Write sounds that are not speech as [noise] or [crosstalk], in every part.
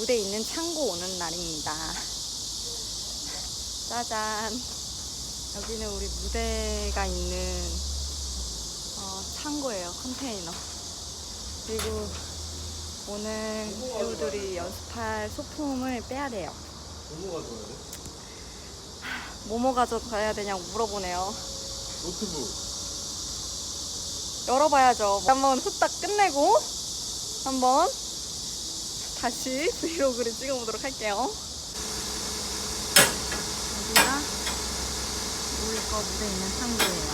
무대 있는 창고 오는 날입니다. 짜잔. 여기는 우리 무대가 있는 어, 창고예요. 컨테이너. 그리고 오늘 배우들이 연습할 소품을 빼야 돼요. 뭐가 좋아야 돼? 뭐뭐 가져가야 되냐고 물어보네요. 노트북. 열어봐야죠. 한번 후딱 끝내고 한번 다시 브이로그를 찍어보도록 할게요. 여기가 우리 거 무대 있는 창고예요.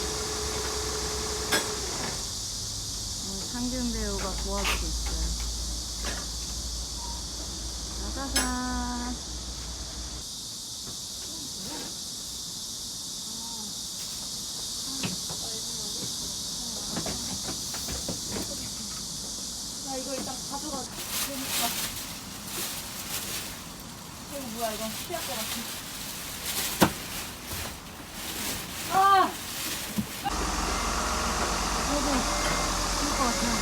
오늘 상균 배우가 도와주고 있어요. 짜자잔. 나 이거 일단 가져가. 그러니까. 이거 뭐야 이거 피할 것 같아. 아! 여러분, 피할 것 같아요.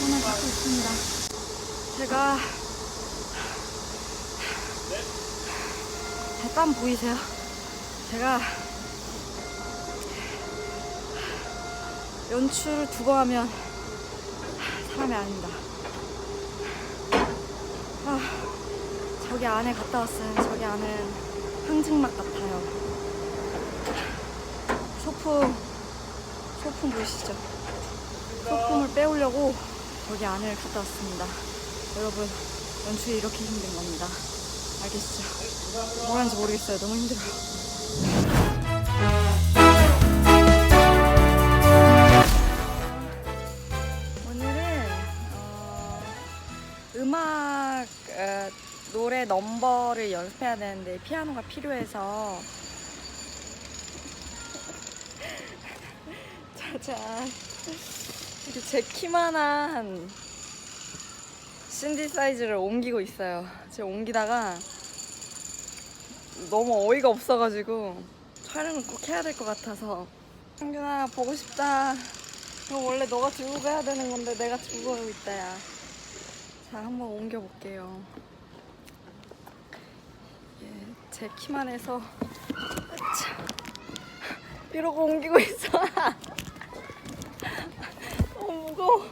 손을 잡고 있습니다. 제가 땀 보이세요? 제가 연출을 두 번 하면 사람이 아닙니다. 아, 저기 안에 갔다 왔어요. 저기 안은 항증막 같아요. 소품, 소품 보이시죠? 소품을 빼오려고 저기 안을 갔다 왔습니다. 여러분, 연출이 이렇게 힘든 겁니다. 알겠죠? 뭘 하는지 모르겠어요. 너무 힘들어요. 오늘은 어, 음악 어, 노래 넘버를 연습해야 되는데 피아노가 필요해서 [laughs] 짜잔 이렇게 제 키만한 신디사이즈를 옮기고 있어요. 제가 옮기다가 너무 어이가 없어가지고 촬영을 꼭 해야 될 것 같아서 상균아 보고 싶다. 이거 원래 너가 들고 가야 되는 건데 내가 들고 가고 있다 야. 자 한번 옮겨볼게요. 예, 제 키만 해서 자, 이러고 옮기고 있어. [laughs] 너무 무거워.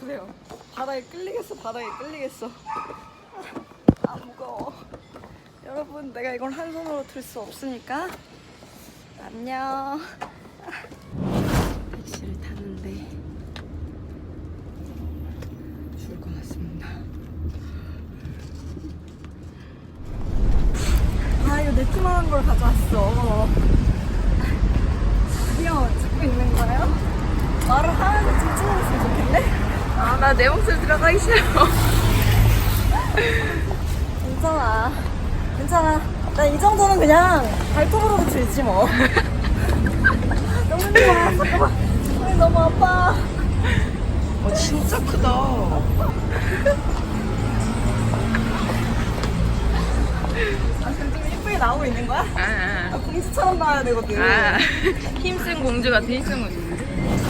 보세요. 바닥에 끌리겠어. 바닥에 끌리겠어. 아 무거워. 여러분 내가 이걸 한 손으로 들 수 없으니까 안녕. 택시를 탔는데 죽을 것 같습니다. 아 이거 네트만한 걸 가져왔어. 귀여워 찍고 있는 거예요? 말을 하면서 좀 찍어줬으면 좋겠네. 아 나 내 목소리 들어가기 싫어. [laughs] 괜찮아. 괜찮아. 나 이 정도는 그냥 발톱으로도 들지 뭐. [laughs] 너무 힘들어. 잠깐만. 손이 너무 아파. 어, 진짜 크다. 게 나오고 있는 거야? 아, 아. 아 공주처럼 봐야 되거든. 아, 아. [laughs] 힘쓴 공주 같은 힘쓴 공주.